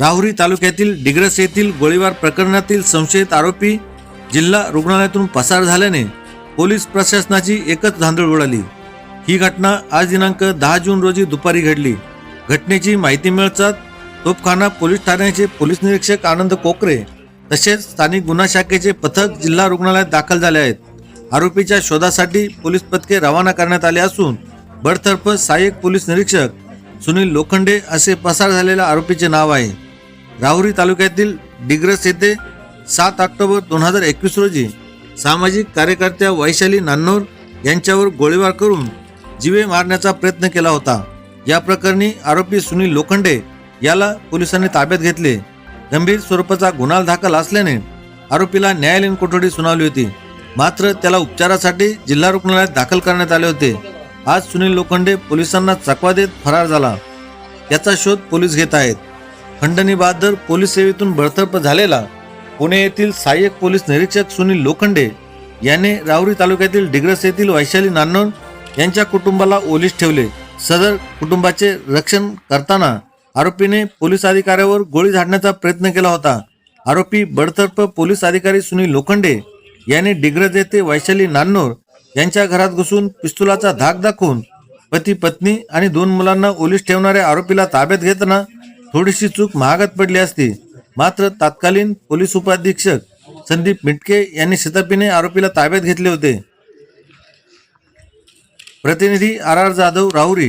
राहुरी तालुक्यातील डिग्रस येथील गोळीबार प्रकरणातील संशयित आरोपी जिल्हा रुग्णालयातून पसार झाल्याने पोलीस प्रशासनाची एकच धांदळ उडाली. ही घटना आज दिनांक दहा जून रोजी दुपारी घडली. घटनेची माहिती मिळताच तोपखाना पोलीस ठाण्याचे पोलीस निरीक्षक आनंद कोकरे तसेच स्थानिक गुन्हा शाखेचे पथक जिल्हा रुग्णालयात दाखल झाले आहेत. आरोपीच्या शोधासाठी पोलीस पथके रवाना करण्यात आले असून बडतर्फ सहाय्यक पोलीस निरीक्षक सुनील लोखंडे असे पसार झालेल्या आरोपीचे नाव आहे. राहुरी तालुक्यातील डिग्रस येथे सात ऑक्टोबर दोन हजार एकवीस रोजी सामाजिक कार्यकर्त्या वैशाली नान्नोर यांच्यावर गोळीबार करून जीवे मारण्याचा प्रयत्न केला होता. या प्रकरणी आरोपी सुनील लोखंडे याला पोलिसांनी ताब्यात घेतले. गंभीर स्वरूपाचा गुन्हा दाखल असल्याने आरोपीला न्यायालयीन कोठडी सुनावली होती. मात्र त्याला उपचारासाठी जिल्हा रुग्णालयात दाखल करण्यात आले होते. आज सुनील लोखंडे पोलिसांना चकवा देत फरार झाला. याचा शोध पोलीस घेत आहेत. खंडणी बहादर पोलीस सेवेतून बडतर्फ झालेला पुणे येथील सहाय्यक पोलीस निरीक्षक सुनील लोखंडे याने राहुरी तालुक्यातील डिग्रस येथील वैशाली नान्नोर यांच्या कुटुंबाला ओलीस ठेवले. सदर कुटुंबाचे रक्षण करताना आरोपीने पोलीस अधिकाऱ्यावर गोळी झाडण्याचा प्रयत्न केला होता. आरोपी बडतर्फ पोलीस अधिकारी सुनील लोखंडे याने डिग्रज येथे वैशाली नान्नोर यांच्या घरात घुसून पिस्तुलाचा धाक दाखवून पती पत्नी आणि दोन मुलांना ओलीस ठेवणाऱ्या आरोपीला ताब्यात घेताना थोडीशी चूक महागात पडली असती. मात्र तत्कालीन पोलीस उपाधीक्षक संदीप मिटके यांनी शितापीने आरोपीला ताब्यात घेतले होते. प्रतिनिधी आर आर जाधव राहुरी.